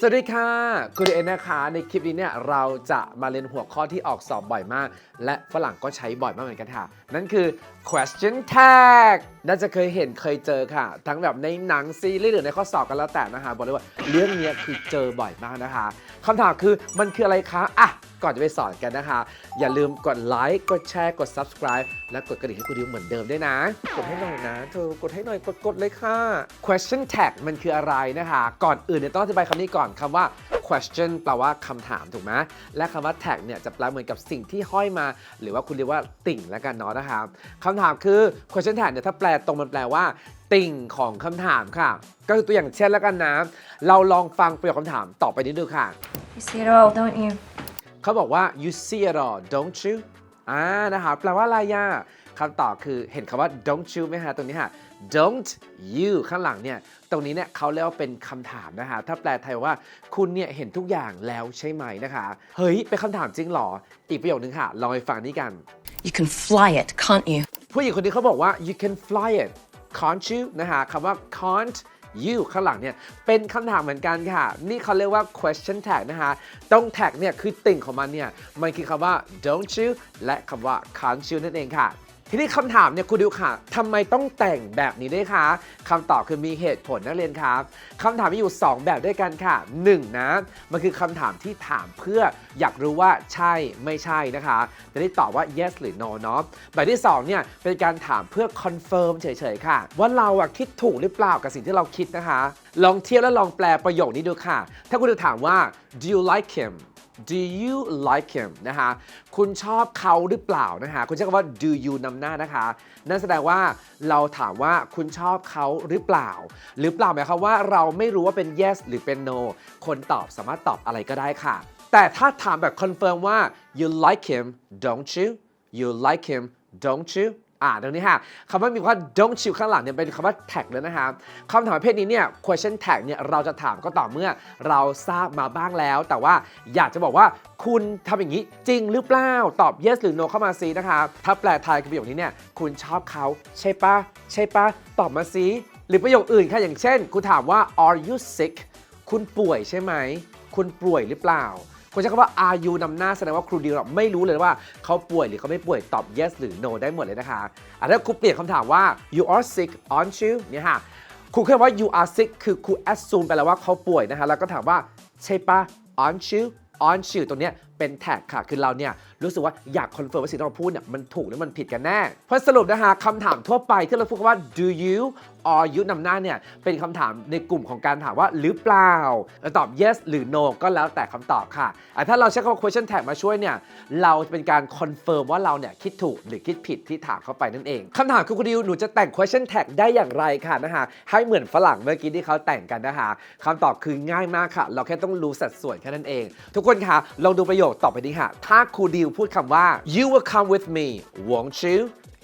สวัสดีค่ะ คุณเอ็นนะคะ ในคลิปนี้เนี่ยเราจะมาเรียนหัวข้อที่ออกสอบบ่อยมาก และฝรั่งก็ใช้บ่อยมากเหมือนกันค่ะ นั่นคือ question tag น่าจะเคยเห็นเคยเจอค่ะ ทั้งแบบในหนังซีรีส์หรือในข้อสอบกันแล้วแต่นะคะ บอกเลยว่าเรื่องนี้คือเจอบ่อยมากนะคะคำถามคือมันคืออะไรคะ อะ ก่อนจะไปสอนกันนะคะ อย่าลืมกดไลค์กดแชร์กด subscribe และกดกระดิ่งให้คุณดิวเหมือนเดิมด้วยนะ กดให้หน่อยนะ เธอกดให้หน่อยกดกดเลยค่ะ question tag มันคืออะไรนะคะ ก่อนอื่นเนี่ยต้องอธิบายคำนี้ก่อนคำว่า question แปลว่าคำถามถูกไหมและคำว่า tag เนี่ยจะแปลเหมือนกับสิ่งที่ห้อยมา หรือว่าคุณเรียกว่าติ่งแล้วกันเนาะนะคะคำถามคือ question tag เนี่ยถ้าแปลตรงมันแปลว่า ติ่งของคำถามค่ะ ก็คือตัวอย่างเช่นแล้วกันนะ เราลองฟังประโยคคำถามต่อไปนี้ดูค่ะ You see it all, don't you? เขาบอกว่า you see it all don't you อ่านะคะแปลว่าอะไรย่าคำตอบคือเห็นคำว่า don't you ไหมฮะ ตรงนี้ฮะ don't you ข้างหลังเนี่ย ตรงนี้เนี่ยเขาเรียกว่าเป็นคำถามนะคะ ถ้าแปลไทยว่าคุณเนี่ยเห็นทุกอย่างแล้วใช่ไหมนะคะ เฮ้ย เป็นคำถามจริงเหรอ อีกประโยคนึงค่ะ ลองไปฟังนี้กัน You can fly it, can't you? ผู้หญิงคนนี้เขาบอกว่า you can fly it can't you นะคะคำว่า can't you ข้างหลังเนี่ยเป็นคำถามเหมือนกันค่ะ นี่เขาเรียกว่า question tag นะคะตรง tag เนี่ยคือติ่งของมันเนี่ยมันคือคำว่า don't you และคำว่า can't you นั่นเองค่ะ ทีนี้คำถามเนี่ยคุณดิวค่ะทำไมต้องแต่งแบบนี้ด้วยคะคำตอบคือมีเหตุผลนักเรียนครับคำถามมีอยู่ 2 แบบด้วยกันค่ะ 1 นะ มันคือคำถามที่ถามเพื่ออยากรู้ว่าใช่ไม่ใช่นะคะ จะได้ตอบว่า yes หรือ no เนาะแบบที่ 2 เนี่ย เป็นการถามเพื่อ confirm เฉยๆ ค่ะ ว่าเราอะคิดถูกหรือเปล่ากับสิ่งที่เราคิดนะคะ ลองเทียบและลองแปลประโยคนี้ดูค่ะ ถ้าคุณจะถามว่า do you like him do you like him นะคะ คุณชอบเขาหรือเปล่านะคะคุณใช้คำว่า do you นำหน้านะคะ นั่นแสดงว่าเราถามว่าคุณชอบเขาหรือเปล่า หรือเปล่าหมายความว่าเราไม่รู้ว่าเป็น yes หรือเป็น no คนตอบสามารถตอบอะไรก็ได้ค่ะ แต่ถ้าถามแบบ confirm ว่า you like him don't you you like him don't you อ่าตรงนี้ค่ะคำว่ามีคำว่า don't you ข้างหลังเนี่ยเป็นคำว่า tag เลยนะคะคำถามประเภทนี้เนี่ย question tag เนี่ยเราจะถามก็ต่อเมื่อเราทราบมาบ้างแล้ว แต่ว่าอยากจะบอกว่าคุณทำอย่างนี้จริงหรือเปล่า ตอบ yes หรือ no เข้ามาซินะคะ ถ้าแปลไทยคือประโยคนี้เนี่ย คุณชอบเขาใช่ปะใช่ปะตอบมาซิหรือประโยคอื่นค่ะอย่างเช่น คุณถามว่า are you sick คุณป่วยใช่ไหม คุณป่วยหรือเปล่า คุณใช้คำว่า are you นำหน้าแสดงว่าครูดิวไม่รู้เลยว่าเขาป่วยหรือเขาไม่ป่วยตอบ yes หรือ no ได้หมดเลยนะคะอะถ้าครูเปลี่ยนคำถามว่า you are sick aren't you เนี่ยค่ะครูแค่ว่า you are sick คือครู assume ไปแล้วว่าเขาป่วยนะคะแล้วก็ถามว่าใช่ปะ aren't you aren't you ตรงเนี้ยเป็นแท็กค่ะ คือเราเนี่ย รู้สึกว่าอยากคอนเฟิร์มว่าสิ่งที่เราพูดเนี่ยมันถูกหรือมันผิดกันแน่เพราะสรุปนะคะคำถามทั่วไปที่เราพูดว่า do you or you นำหน้าเนี่ยเป็นคำถามในกลุ่มของการถามว่าหรือเปล่าเราตอบ yes หรือ no ก็แล้วแต่คำตอบค่ะะถ้าเราใช้คำว่า question tag มาช่วยเนี่ยเราจะเป็นการคอนเฟิร์มว่าเราเนี่ยคิดถูกหรือคิดผิดที่ถามเข้าไปนั่นเองคำถามคือคุณดิวหนูจะแต่ง question tag ได้อย่างไรค่ะนะคะให้เหมือนฝรั่งเมื่อกี้ที่เขาแต่งกันนะคะคำตอบคือง่ายมากค่ะ เราแค่ต้องรู้สัดส่วนแค่นั้นเอง ทุกคนคะลองดูประโยคต่อไปนี้ค่ะ ถ้าครูดิวพูดคำว่า you will come with me won't you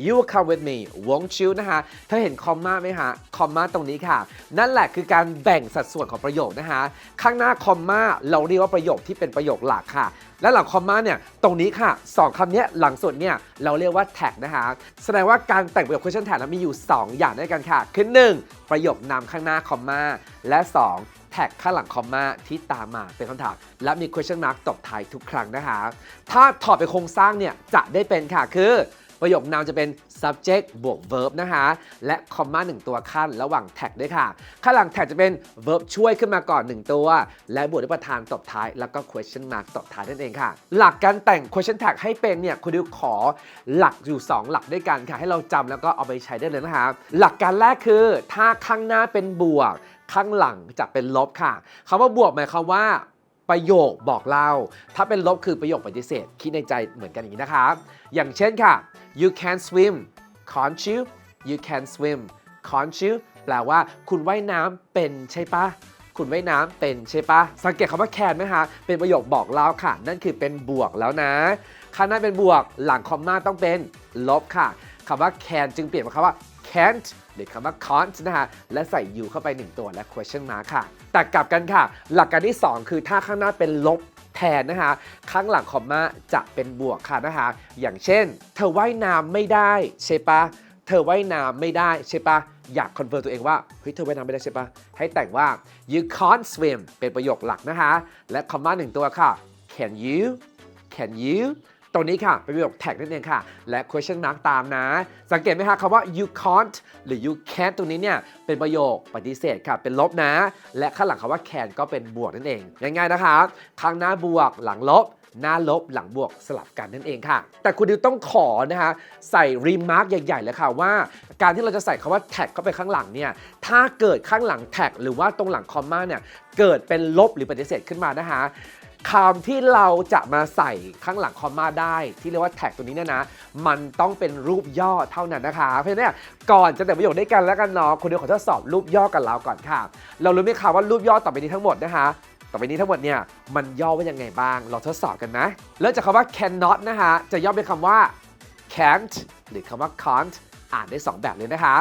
you will come with me won't you นะคะเธอเห็นคอมมาไหมคะคอมมาตรงนี้ค่ะ นั่นแหละคือการแบ่งสัดส่วนของประโยคนะคะ ข้างหน้าคอมมาเราเรียกว่าประโยคที่เป็นประโยคหลักค่ะ และหลังคอมมาเนี่ย ตรงนี้ค่ะสองคำเนี้ยหลังสุดเนี่ยเราเรียกว่าแท็กนะคะ แสดงว่าการแต่งประโยค question tag นั้นมีอยู่ 2 อย่างด้วยกันค่ะ คือ 1 ประโยคนำข้างหน้าคอมมาและ 2 แท็กข้างหลังคอมมาที่ตามมาเป็นคำถาม และมี question mark ตบท้ายทุกครั้งนะคะ ถ้าถอดไปนโครงสร้างเนี่ยจะได้เป็นค่ะคือประโยคนามจะเป็น subject บวก verb นะคะ และคอมมา1ตัวขั้นระหว่างแท็กด้วยค่ะ ข้างหลังแท็กจะเป็น verb ช่วยขึ้นมาก่อน 1 ตัว และบวกด้วยประธานตบท้าย แล้วก็ question mark ตบท้ายนั่นเองค่ะ หลักการแต่ง question tag ให้เป็นเนี่ยคุณดิวขอหลักอยู่ 2 หลักด้วยกันค่ะ ให้เราจำแล้วก็เอาไปใช้ได้เลยนะคะ หลักการแรกคือ ถ้าข้างหน้าเป็นบวก ข้างหลังจะเป็นลบค่ะคำว่าบวกหมายความว่า ประโยคบอกเล่า ถ้าเป็นลบคือประโยคปฏิเสธ คิดในใจเหมือนกันอย่างนี้นะคะ อย่างเช่นค่ะ you can swim can't you you can swim can't you แปลว่าคุณว่ายน้ำเป็นใช่ปะคุณว่ายน้ำเป็นใช่ปะสังเกตคำว่า can ไหมคะ เป็นประโยคบอกเล่าค่ะ นั่นคือเป็นบวกแล้วนะ ข้างหน้าเป็นบวก หลังคอมมาต้องเป็นลบค่ะ คำว่า can จึงเปลี่ยนเป็นคำว่า can't หรือคำว่า can't นะคะและใส่ you เข้าไป 1 ตัวและ question mark ค่ะ แต่กลับกันค่ะ หลักการที่ 2 คือถ้าข้างหน้าเป็นลบแทนนะคะ ข้างหลังคอมมาจะเป็นบวกค่ะนะคะ อย่างเช่น เธอว่ายน้ำไม่ได้ใช่ปะเธอว่ายน้ำไม่ได้ใช่ปะอยากคอนเฟิร์มตัวเองว่าเฮ้ยเธอว่ายน้ำไม่ได้ใช่ปะให้แต่งว่า you can't swim เป็นประโยคหลักนะคะ และคำว่าหนึ่งตัวค่ะ can you can you ตรงนี้ค่ะเป็นประโยคแท็กนั่นเองค่ะ และ question mark ตามนะ สังเกตไหมคะคำว่า you can't หรือ you can't ตรงนี้เนี่ยเป็นประโยคปฏิเสธค่ะ เป็นลบนะ และข้างหลังคำว่า can ก็เป็นบวกนั่นเองง่ายๆนะคะข้างหน้าบวกหลังลบหน้าลบหลังบวกสลับกันนั่นเองค่ะ แต่คุณดิวต้องขอนะคะใส่รีมาร์กใหญ่ ๆ เลยค่ะว่า การที่เราจะใส่คำว่าแท็กเข้าไปข้างหลังเนี่ยถ้าเกิดข้างหลังแท็กหรือว่าตรงหลังคอมมาเนี่ยเกิดเป็นลบหรือปฏิเสธขึ้นมานะคะ คำที่เราจะมาใส่ข้างหลังคอมมาได้ ที่เรียกว่าแท็กตัวนี้เนี่ยนะ มันต้องเป็นรูปย่อเท่านั้นนะคะ เพราะฉะนั้นก่อนจะแต่ประโยคด้วยกันแล้วกันเนาะคุณเดียวขอทดสอบรูปย่อกันเราก่อนค่ะ เรารู้ไหมคะว่ารูปย่อต่อไปนี้ทั้งหมดนะคะต่อไปนี้ทั้งหมดเนี่ยมันย่อว่ายังไงบ้าง เราทดสอบกันนะเริ่มจากคำว่า cannot นะคะจะย่อเป็นคำว่า can't หรือคำว่า can't อ่านได้สองแบบเลยนะคะ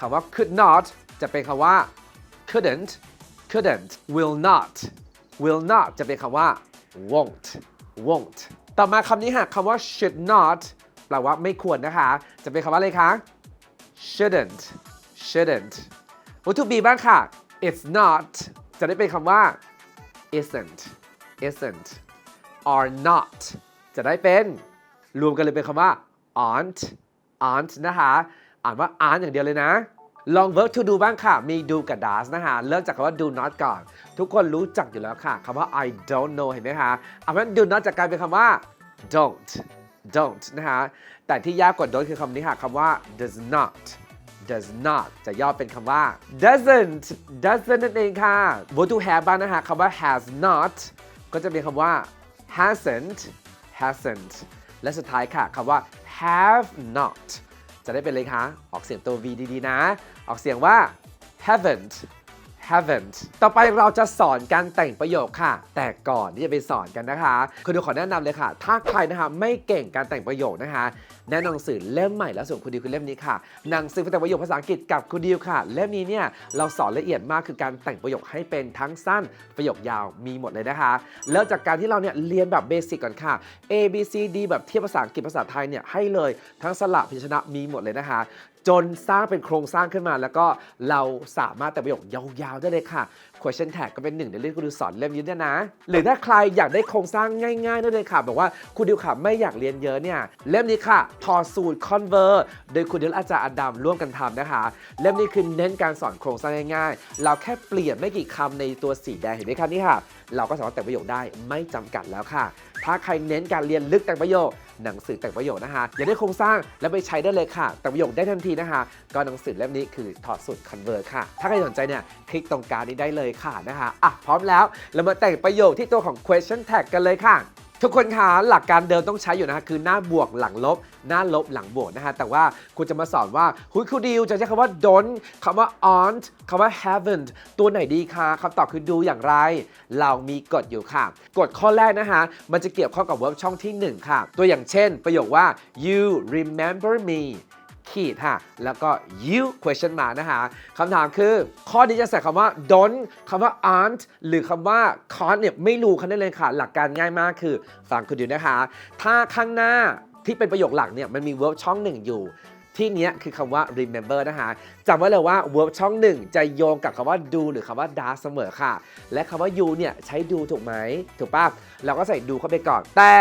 คำว่า could not จะเป็นคำว่า couldn't couldn't will not will not จะเป็นคำว่า won't won't ต่อมาคำนี้ค่ะคำว่า should not แปลว่าไม่ควรนะคะ จะเป็นคำว่าอะไรคะ shouldn't shouldn't วัตถุ B บ้างค่ะ it's not จะได้เป็นคำว่า isn't isn't are not จะได้เป็น รวมกันเลยเป็นคำว่า aren't aren't นะคะ อ่านว่า aren't อย่างเดียวเลยนะ ลอง verb to do บ้างค่ะ มี do กับ does นะคะเริ่มจากคำว่า do not ก่อน ทุกคนรู้จักอยู่แล้วค่ะคำว่า I don't know เห็นไหมคะเอาเป็น do not จะกลายเป็นคำว่า don't don't นะคะแต่ที่ยากกว่า don't คือคำนี้ค่ะคำว่า does not does not จะย่อเป็นคำว่า doesn't doesn't นั่นเองค่ะ verb to have บ้างนะคะคำว่า has not ก็จะเป็นคำว่า hasn't hasn't และสุดท้ายค่ะคำว่า have not จะได้เป็นเลยคะออกเสียงตัว V ดีๆนะ ออกเสียงว่า haven't haven't ต่อไปเราจะสอนการแต่งประโยคค่ะ แต่ก่อนที่จะไปสอนกันนะคะคุณดิวขอแนะนำเลยค่ะ ถ้าใครนะคะไม่เก่งการแต่งประโยคนะคะ แนะนำหนังสือเล่มใหม่แล้วส่วนคุณดิวคือเล่มนี้ค่ะ หนังสือแต่งประโยคภาษาอังกฤษกับคุณดิวค่ะ เล่มนี้เนี่ยเราสอนละเอียดมากคือการแต่งประโยคให้เป็นทั้งสั้นประโยคยาวมีหมดเลยนะคะแล้วจากการที่เราเนี่ยเรียนแบบเบสิกก่อนค่ะ A B C D แบบเทียบภาษาอังกฤษภาษาไทยเนี่ยให้เลยทั้งสระพยัญชนะมีหมดเลยนะคะ จนสร้างเป็นโครงสร้างขึ้นมา แล้วก็เราสามารถแต่ประโยคยาวๆได้เลยค่ะ question tag ก็เป็นหนึ่งในเรื่องคุณดิวสอนเล่มนี้ด้วยนะ หรือถ้าใครอยากได้โครงสร้างง่ายๆได้เลยค่ะแบบว่าคุณดิวค่ะไม่อยากเรียนเยอะเนี่ยเล่มนี้ค่ะทอสูตร convert โดยคุณดิวอาจารย์อดัมร่วมกันทำนะคะ เล่มนี้คือเน้นการสอนโครงสร้างง่ายๆ เราแค่เปลี่ยนไม่กี่คำในตัวสีแดงเห็นไหมคะนี่ค่ะ เราก็สามารถแต่งประโยคได้ไม่จำกัดแล้วค่ะ ถ้าใครเน้นการเรียนลึกแต่งประโยคหนังสือแต่งประโยคนะคะ อย่าได้โครงสร้างแล้วไปใช้ได้เลยค่ะ แต่งประโยคได้ทันทีนะคะ ก็หนังสือเล่มนี้คือถอดสูตร convert ค่ะ ถ้าใครสนใจเนี่ยคลิกตรงการนี้ได้เลยค่ะนะคะอะพร้อมแล้วเรามาแต่งประโยคที่ตัวของ question tag กันเลยค่ะทุกคนคะหลักการเดิมต้องใช้อยู่นะคะคือหน้าบวกหลังลบ หน้าลบหลังบวกนะคะแต่ว่าคุณจะมาสอนว่าหุยครูดิวจะใช้คำว่า don't คำว่า aren't คำว่า haven't ตัวไหนดีคะคำตอบคือดูอย่างไร เรามีกฎอยู่ค่ะ กฎข้อแรกนะคะมันจะเกี่ยวข้องกับ verb ช่องที่ 1 ค่ะ ตัวอย่างเช่น ประโยคว่า you remember me ขีดค่ะแล้วก็ you question mark นะคะคำถามคือ ข้อนี้จะใส่คำว่า don't คำว่า aren't หรือคำว่า can't เนี่ยไม่รู้คันได้เลยค่ะ หลักการง่ายมากคือฟังคุณดูนะคะ ถ้าข้างหน้าที่เป็นประโยคหลักเนี่ยมันมี verb ช่องหนึ่งอยู่ที่นี้คือคำว่า remember นะคะจำไว้เลยว่า verb ช่องหนึ่งจะโยงกับคำว่า do หรือคำว่า does เสมอค่ะ และคำว่า you เนี่ยใช้ do ถูกไหม ถูกป่ะ เราก็ใส่ do เข้าไปก่อน แต่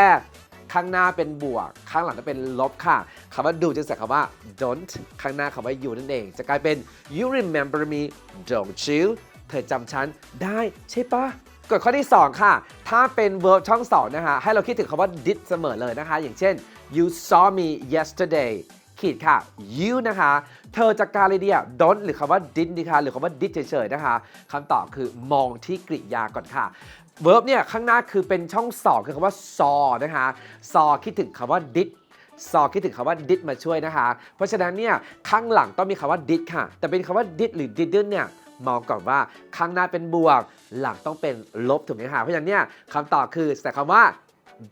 ข้างหน้าเป็นบวก ข้างหลังจะเป็นลบค่ะคำว่า do จะใส่คำว่า don't ข้างหน้าคำว่า you นั่นเอง จะกลายเป็น you remember me don't you เธอจำฉันได้ใช่ปะกฎข้อที่ 2 ค่ะ ถ้าเป็น verb ช่องสองนะคะ ให้เราคิดถึงคำว่า did เสมอเลยนะคะ อย่างเช่น you saw me yesterday ขีดค่ะ you นะคะ เธอจากการเลยเดีอะ don't หรือคำว่า did ดีคะหรือคำว่า did เฉยๆนะคะคำตอบคือมองที่กริยาก่อนค่ะ verb เนี่ยข้างหน้าคือเป็นช่องสองคือคำว่า saw นะคะ saw คิดถึงคำว่า did ซอคิดถึงคำว่า did มาช่วยนะคะ เพราะฉะนั้นเนี่ยข้างหลังต้องมีคำว่า did ค่ะ แต่เป็นคำว่า did หรือ didn't เนี่ยมองก่อนว่าข้างหน้าเป็นบวก หลังต้องเป็นลบถูกไหมคะเพราะฉะนั้นเนี่ยคำตอบคือใส่คำว่า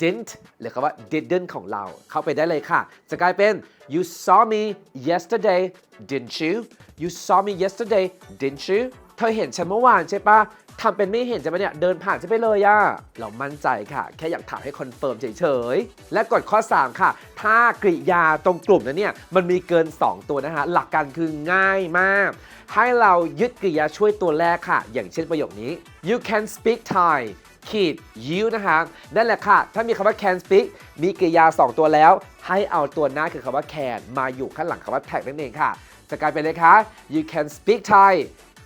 didn't หรือคำว่า didn't ของเรา เข้าไปได้เลยค่ะ จะกลายเป็น you saw me yesterday didn't you you saw me yesterday didn't you เธอเห็นฉันเมื่อวานใช่ปะทำเป็นไม่เห็นจะไปเนี่ยเดินผ่านฉันไปเลยอะเรามั่นใจค่ะ แค่อยากถามให้คอนเฟิร์มเฉยๆ และกฎข้อ 3 ค่ะ ถ้ากริยาตรงกลุ่มนั้นเนี่ยมันมีเกิน 2 ตัวนะคะ หลักการคือง่ายมาก ให้เรายึดกริยาช่วยตัวแรกค่ะ อย่างเช่นประโยคนี้ you can speak Thai ขีด you นะคะนั่นแหละค่ะ ถ้ามีคำว่า can speak มีกริยา 2 ตัวแล้ว ให้เอาตัวหน้าคือคำว่า can มาอยู่ข้างหลังคำว่า tag นั่นเองค่ะจะกลายเป็นเลยคะ you can speak Thai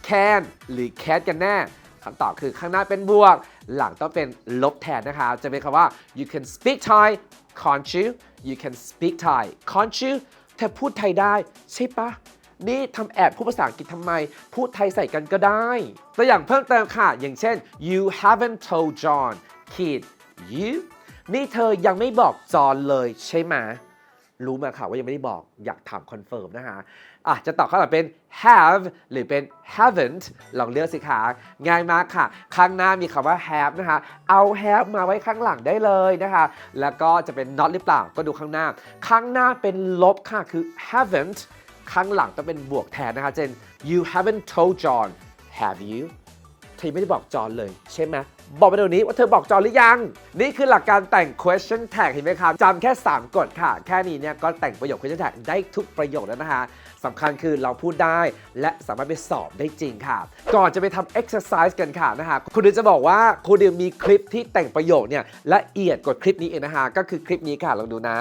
can หรือ can กันแน่คำตอบคือข้างหน้าเป็นบวก หลังต้องเป็นลบแทนนะคะ จะเป็นคำว่า you can speak Thai can't you you can speak Thai can't you เธอพูดไทยได้ใช่ปะนี่ทำแอบพูดภาษาอังกฤษทำไม พูดไทยใส่กันก็ได้ ตัวอย่างเพิ่มเติมค่ะ อย่างเช่น you haven't told John ขีด you นี่เธอยังไม่บอกจอห์นเลยใช่ไหม รู้มาค่ะว่ายังไม่ได้บอกอยากถามคอนเฟิร์มนะคะอะจะตอบข้างหลังเป็น have หรือเป็น haven't ลองเลือกสิคะง่ายมากค่ะ ข้างหน้ามีคำว่า have นะคะ เอา have มาไว้ข้างหลังได้เลยนะคะ แล้วก็จะเป็น not หรือเปล่าก็ดูข้างหน้า ข้างหน้าเป็นลบค่ะคือ haven't ข้างหลังต้องเป็นบวกแทนนะคะเช่น you haven't told John have you เธอไม่ได้บอกจอนเลย ใช่ไหมบอกไปเดี๋ยวนี้ว่าเธอบอกจอนหรือยัง นี่คือหลักการแต่ง question tag เห็นไหมครับจำแค่ 3กฎค่ะ แค่นี้เนี่ยก็แต่งประโยค question tag ได้ทุกประโยคแล้วนะคะ สำคัญคือเราพูดได้ และสามารถไปสอบได้จริงค่ะ ก่อนจะไปทำ exercise กันค่ะนะคะคุณดิวจะบอกว่าคุณดิวมีคลิปที่แต่งประโยคเนี่ยละเอียดกว่าคลิปนี้เองนะคะก็คือคลิปนี้ค่ะลองดูนะ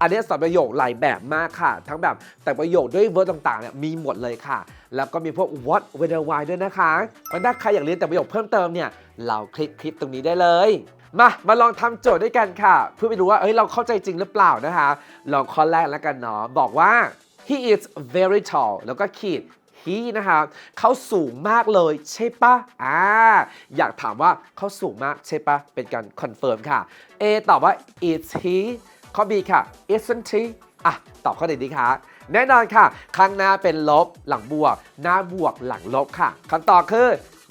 อันนี้สอนประโยคหลายแบบมากค่ะ ทั้งแบบแต่งประโยคด้วยเวิร์ดต่างๆเนี่ยมีหมดเลยค่ะ แล้วก็มีพวก what whether why ด้วยนะคะมันถ้าใครอยากเรียนแต่งประโยคเพิ่มเติมเนี่ยเราคลิกคลิปตรงนี้ได้เลยมา มาลองทำโจทย์ด้วยกันค่ะ เพื่อไปดูว่า เอ้ย เราเข้าใจจริงหรือเปล่านะคะ ลองข้อแรกแล้วกันเนาะ บอกว่า he is very tall แล้วก็ขีด he นะคะเขาสูงมากเลยใช่ปะอ่าอยากถามว่าเขาสูงมากใช่ปะเป็นการคอนเฟิร์มค่ะ A ตอบว่า is he ข้อ B ค่ะ isn't he อะ ตอบข้อไหนดีคะแน่นอนค่ะ ข้างหน้าเป็นลบหลังบวก หน้าบวกหลังลบค่ะคำตอบคือ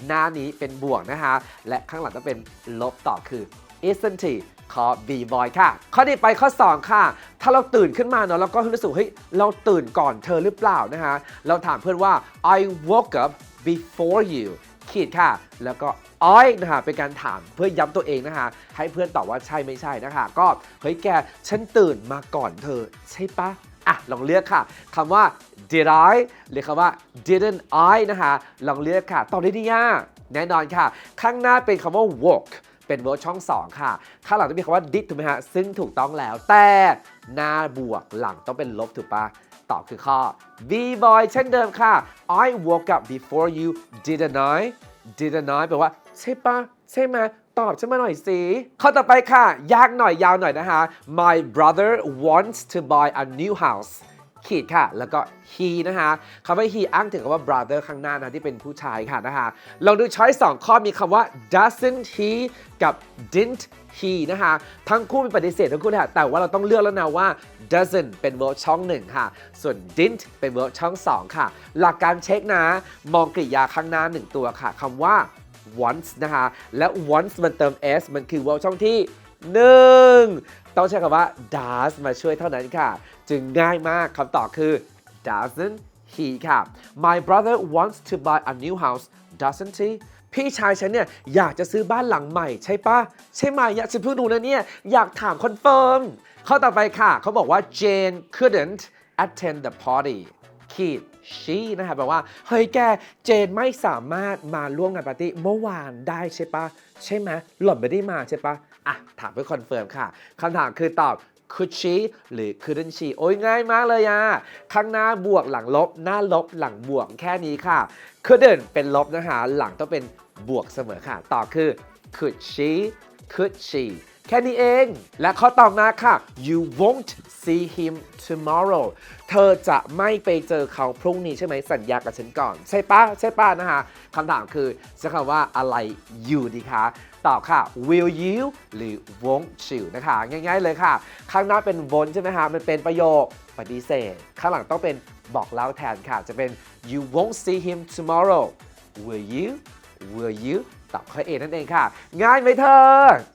หน้านี้เป็นบวกนะคะ และข้างหลังต้องเป็นลบต่อคือ isn't he ข้อ B boy ค่ะ ข้อนี้ไปข้อ 2 ค่ะ ถ้าเราตื่นขึ้นมาเนาะเราก็รู้สึกเฮ้ยเราตื่นก่อนเธอหรือเปล่านะคะเราถามเพื่อนว่า I woke up before you ขีดค่ะ แล้วก็ I นะคะเป็นการถามเพื่อย้ำตัวเองนะคะให้เพื่อนตอบว่าใช่ไม่ใช่นะคะ ก็เฮ้ยแกฉันตื่นมาก่อนเธอใช่ปะอะลองเลือกค่ะคำว่า did I หรือคำว่า didn't I นะคะลองเลือกค่ะ ตอบได้ดีย่าแน่นอนค่ะ ข้างหน้าเป็นคำว่า woke เป็นเวิร์ดช่อง 2 ค่ะ ข้างหลังต้องมีคำว่า did ถูกไหมฮะ ซึ่งถูกต้องแล้ว แต่หน้าบวกหลังต้องเป็นลบถูกปะตอบคือข้อ B boy เช่นเดิมค่ะ I woke up before you didn't I didn't I แปลว่า ใช่ปะใช่ไหมตอบฉันมาหน่อยสิข้อต่อไปค่ะ ยากหน่อยยาวหน่อยนะคะ My brother wants to buy a new house ขีดค่ะ แล้วก็ he นะคะคำว่า he อ้างถึงคำว่า brother ข้างหน้านะที่เป็นผู้ชายค่ะนะคะลองดูช้อยสองข้อมีคำว่า doesn't he กับ didn't he นะคะทั้งคู่มีปฏิเสธทั้งคู่เลยค่ะแต่ว่าเราต้องเลือกแล้วนะว่า doesn't เป็นเวิร์บช่องหนึ่งค่ะ ส่วน didn't เป็นเวิร์บช่องสองค่ะ หลักการเช็คนะ มองกริยาข้างหน้าหนึ่งตัวค่ะคำว่า once นะคะและ once มันเติม s มันคือ verb ช่องที่1ต้องใช้คำว่า does มาช่วยเท่านั้นค่ะ จึงง่ายมากคำตอบคือ doesn't he ค่ะ my brother wants to buy a new house doesn't he พี่ชายฉันเนี่ยอยากจะซื้อบ้านหลังใหม่ใช่ปะใช่ไหมอยากจะเพิ่งดูนะเนี่ยอยากถามคอนเฟิร์มข้อต่อไปค่ะเขาบอกว่า Jane couldn't attend the party ขีด she นะคะแปลว่า เฮ้ยแกเจนไม่สามารถมาร่วมงานปาร์ตี้เมื่อวานได้ใช่ปะใช่ไหมหล่อนไม่ได้มาใช่ปะอะ ถามเพื่อคอนเฟิร์มค่ะคำถามคือตอบ could she หรือ couldn't she โอ้ยง่ายมากเลยอะข้างหน้าบวกหลังลบ หน้าลบหลังบวกแค่นี้ค่ะ couldn't เป็นลบนะคะหลังต้องเป็นบวกเสมอค่ะ ต่อคือ could she could she แค่นี้เอง และข้อต่อมาค่ะ you won't see him tomorrow เธอจะไม่ไปเจอเขาพรุ่งนี้ใช่ไหมสัญญากับฉันก่อน ใช่ปะใช่ปะนะคะคำถามคือใช้คำว่าอะไร you ดีคะ ตอบค่ะ will you หรือ won't you นะคะ ง่ายๆเลยค่ะ ข้างหน้าเป็น won't ใช่ไหมคะมันเป็นประโยคปฏิเสธ ข้างหลังต้องเป็นบอกเล่าแทนค่ะ จะเป็น you won't see him tomorrow will you will you ตอบข้อ A นั่นเองค่ะ ง่ายไหมเธอ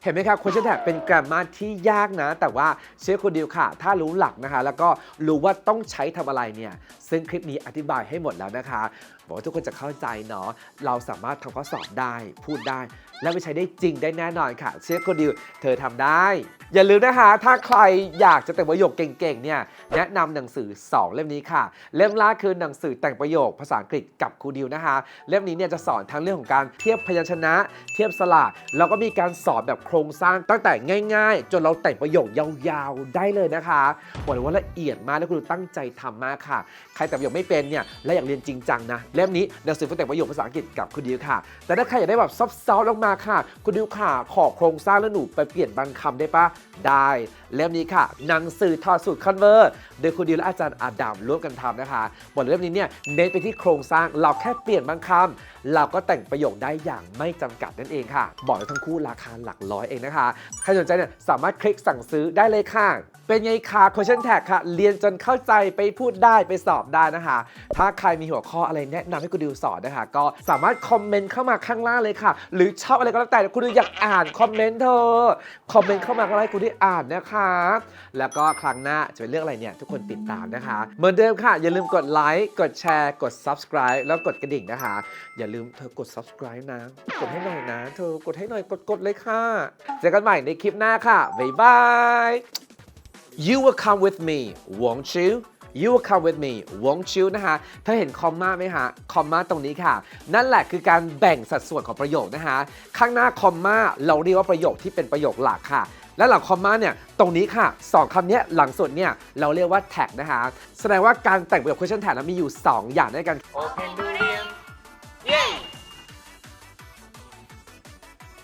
เห็นไหมครับ question tag เป็นแกรมมาที่ยากนะ แต่ว่าเชื่อคุณดิวค่ะ ถ้ารู้หลักนะคะ แล้วก็รู้ว่าต้องใช้ทำอะไรเนี่ย ซึ่งคลิปนี้อธิบายให้หมดแล้วนะคะ บอกว่าทุกคนจะเข้าใจเนาะ เราสามารถทำข้อสอบได้ พูดได้ และไปใช้ได้จริงได้แน่นอนค่ะ เชื่อคุณดิวเธอทำได้ อย่าลืมนะคะ ถ้าใครอยากจะแต่งประโยคเก่งๆเนี่ยแนะนำหนังสือ 2 เล่มนี้ค่ะ เล่มแรกคือหนังสือแต่งประโยคภาษาอังกฤษกับครูดิวนะคะ เล่มนี้เนี่ยจะสอนทั้งเรื่องของการเทียบพยัญชนะ เทียบสระแล้วก็มีการสอนแบบโครงสร้างตั้งแต่ง่าย ๆ จนเราแต่งประโยคยาวๆได้เลยนะคะบอกเลยว่าละเอียดมากและคุณดิวตั้งใจทำมากค่ะ ใครแต่งประโยคไม่เป็นเนี่ยและอยากเรียนจริงจังนะเล่มนี้หนังสือฝึกแต่งประโยคภาษาอังกฤษกับคุณดิวค่ะ แต่ถ้าใครอยากได้แบบซับซ้อนลงมาค่ะ คุณดิวค่ะขอโครงสร้างแล้วหนูไปเปลี่ยนบางคำได้ปะได้เล่มนี้ค่ะ หนังสือทอดสูตรคอนเวอร์โดยคุณดิวและอาจารย์อาดัมร่วมกันทำนะคะ บทเล่มนี้เนี่ยเน้นไปที่โครงสร้างเราแค่เปลี่ยนบางคำเราก็แต่งประโยคได้อย่างไม่จำกัดนั่นเองค่ะ บอกเลยทั้งคู่ราคาหลักร้อยเองนะคะใครสนใจเนี่ยสามารถคลิกสั่งซื้อได้เลยค่ะเป็นไงคะ question tag ค่ะ เรียนจนเข้าใจไปพูดได้ไปสอบได้นะคะ ถ้าใครมีหัวข้ออะไรแนะนำให้คุณดิวสอนนะคะ ก็สามารถคอมเมนต์เข้ามาข้างล่างเลยค่ะ หรือชอบอะไรก็แล้วแต่คุณดิวอยากอ่านคอมเมนต์เธอ คอมเมนต์เข้ามาก็ได้คุณดิวอ่านนะคะแล้วก็ครั้งหน้าจะเป็นเรื่องอะไรเนี่ย ทุกคนติดตามนะคะ เหมือนเดิมค่ะ อย่าลืมกดไลค์กดแชร์ กด subscribe แล้วกดกระดิ่งนะคะ อย่าลืมเธอกด subscribe นะ กดให้หน่อยนะ เธอกดให้หน่อยกดกดเลยค่ะเจอกันใหม่ในคลิปหน้าค่ะบ๊ายบาย You will come with me won't you You will come with me won't you นะคะเธอเห็นคอมมาไหมฮะ คอมมาตรงนี้ค่ะ นั่นแหละคือการแบ่งสัดส่วนของประโยคนะคะ ข้างหน้าคอมมาเราเรียกว่าประโยคที่เป็นประโยคหลักค่ะ และหลังคอมมาเนี่ยตรงนี้ค่ะสองคำเนี้ยหลังสุดเนี่ยเราเรียกว่าแท็กนะคะแสดงว่าการแต่งประโยค question tag นะมีอยู่ 2 อย่างด้วยกัน Open